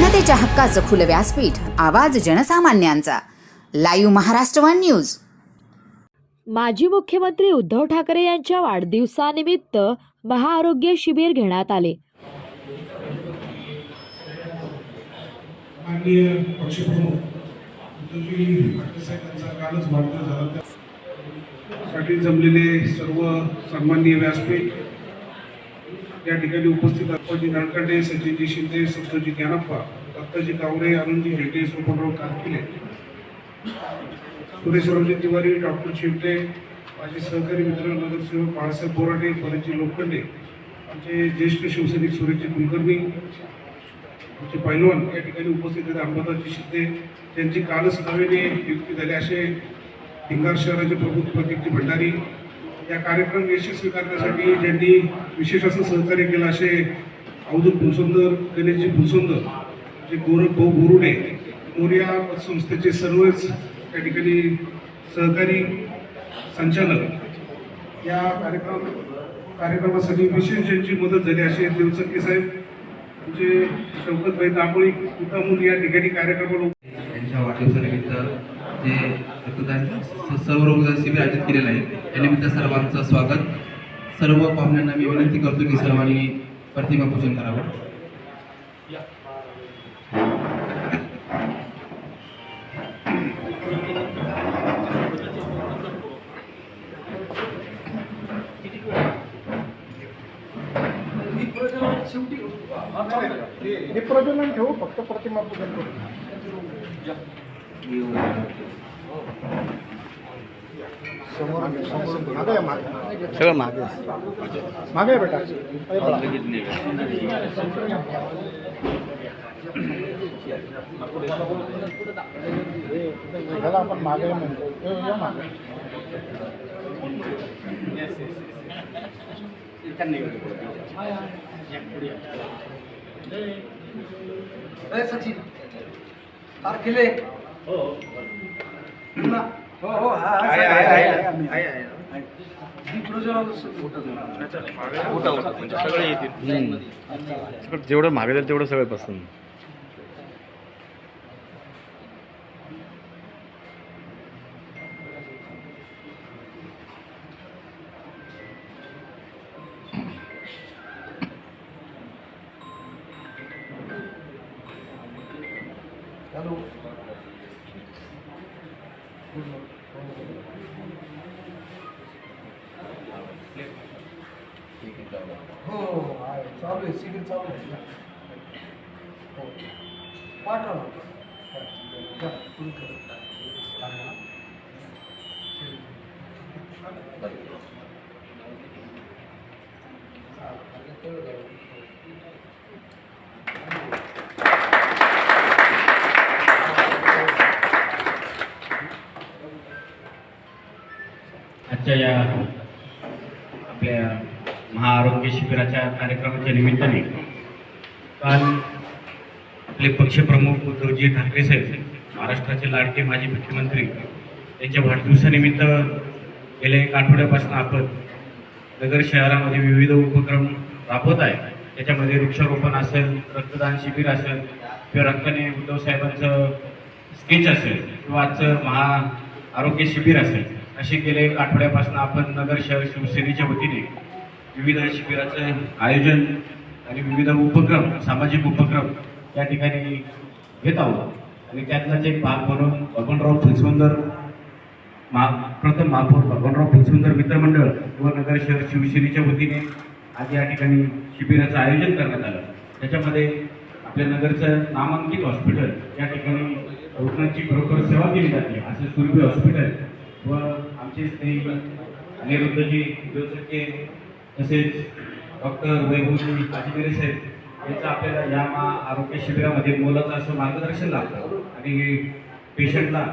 जनतेच्या हक्काचं खुलं व्यासपीठ आवाज जनसामान्यांचा. Live Maharashtra one news. माजी मुख्यमंत्री उद्धव ठाकरे यांच्या वाढदिवसानिमित्त महाआरोग्य शिबिर घेण्यात आले. माननीय पक्षप्रमुख उद्धवजी ठाकरे साहेब यांचा कालच वाढदिवस झाला. त्यासाठी जमलेले सर्व सन्माननीय व्यासपीठ या ठिकाणी उपस्थित अप्पाजी नळकंडे सचिनजी शिंदे सप्तजी ज्ञानप्पा दत्ताजी कावरे अरुणजी हेटे सोपनराव सुरेश सुरेशरावजी तिवारी डॉक्टर शिवटे माझे सहकारी मित्र नगरसेवक बाळासाहेब बोराटे परजी लोखंडे आमचे ज्येष्ठ शिवसैनिक सुरेशजी कुलकर्णी आमचे पैलवान या ठिकाणी उपस्थित आहेत अंबादासजी शिंदे त्यांची कालच नव्याने नियुक्ती झाली असे भिंगार शहराचे प्रमुख प्रतीकजी भंडारी या कार्यक्रम यशस्वी करण्यासाठी ज्यांनी विशेष असं सहकार्य केलं असे अवधूत भुसुंदर गणेशजी भुसुंदर जे गोरख भाऊ बोरुडे मोर्या संस्थेचे सर्वच त्या ठिकाणी सहकारी संचालक या कार्यक्रम कार्यक्रमासाठी विशेष ज्यांची मदत झाली असे देवचक्के साहेब म्हणजे शौकतभाई दांबोळी मुद्दामून या ठिकाणी कार्यक्रमाला यांच्या वाढदिवसानिमित्त जे रक्तदान सर्व रक्तदान शिबिर आयोजित केलेलं आहे. त्यानिमित्त सर्वांचं स्वागत. सर्व पाहुण्यांना मी विनंती करतो की सर्वांनी प्रतिमा पूजन करावं. हे प्रज्वलन ठेवू फक्त प्रतिमा पूजन करू. सगळं मागे. मागे आहे बेटा. ह्याला आपण मागे म्हणतो. मागे. सचिन. तारखेले हो हो. आहे आहे आहे जेवढं मागे जाईल तेवढं सगळं पसंत. हॅलो. हो हो आहे. चालू आहे. सिगरेट चालू आहे हो. पाठवा जा, आजच्या या आपल्या महाआरोग्य शिबिराच्या कार्यक्रमाच्या निमित्ताने काल आपले पक्षप्रमुख उद्धवजी ठाकरे साहेब महाराष्ट्राचे लाडके माजी मुख्यमंत्री त्यांच्या वाढदिवसानिमित्त गेल्या एक आठवड्यापासून आपण नगर शहरामध्ये विविध उपक्रम राबवत आहे. त्याच्यामध्ये वृक्षारोपण असेल रक्तदान शिबिर असेल किंवा रक्ताने उद्धव साहेबांचं स्केच असेल किंवा आजचं महा आरोग्य शिबिर असेल. असे गेले एक आठवड्यापासून आपण नगर शहर शिवसेनेच्या वतीने विविध शिबिराचं आयोजन आणि विविध उपक्रम सामाजिक उपक्रम या ठिकाणी घेत आहोत. आणि त्यातलाच एक भाग म्हणून भगवानराव फुलसुंदर महा प्रथम महापौर भगवानराव फुलसुंदर मित्रमंडळ व नगर शहर शिवसेनेच्या वतीने आज या ठिकाणी शिबिराचं आयोजन करण्यात आलं. त्याच्यामध्ये आपल्या नगरचं नामांकित हॉस्पिटल या ठिकाणी रुग्णांची खरोखर सेवा केली जाते. असं सुरभी हॉस्पिटल व आमचे स्नेही अनिरुद्धजी उद्योजके तसेच डॉक्टर वैभवजी आजिमेरे साहेब याचं आपल्याला या मा आरोग्य शिबिरामध्ये मोलाचं असं मार्गदर्शन लागतं. आणि पेशंटला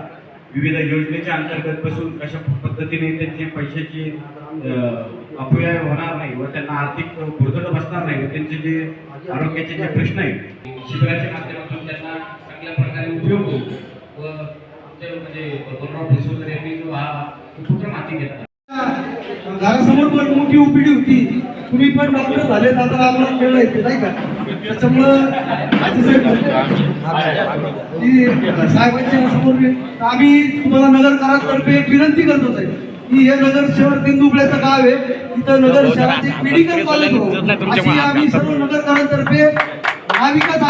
विविध योजनेच्या अंतर्गत बसून कशा पद्धतीने त्यांची पैशाची अपव्यय होणार नाही व त्यांना आर्थिक भुरदट बसणार नाही व त्यांचे जे आरोग्याचे जे प्रश्न आहेत शिबिराच्या माध्यमातून त्यांना चांगल्या प्रकारे उपयोग होईल. व आमच्या म्हणजे भगवानराव फुलसुंदर यांनी जो हा उपक्रम हाती घेतला? घरासमोर पण मोठी ओपीडी होती. तुम्ही पण डॉक्टर झाले आता आम्हाला खेळ येते नाही का? त्याच्यामुळं साहेबांच्या समोर आम्ही तुम्हाला नगर करातर्फे एक विनंती करतो साहेब की हे नगर शहर तेंदुबळ्याचं गाव आहे. तिथं नगर शहरात एक मेडिकल कॉलेज हो अशी आम्ही सर्व नगरकरांतर्फे महाविकास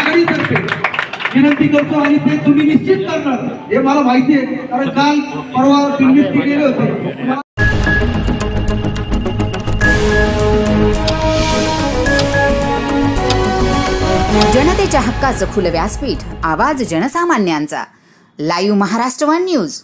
विनंती करतो आणि ते तुम्ही निश्चित करणार. हे मला माहिती आहे. कारण काल परवा दिल्लीत ते गेले होते. जनतेच्या हक्काचं खुलं व्यासपीठ. आवाज जनसामान्यांचा. Live Maharashtra one news.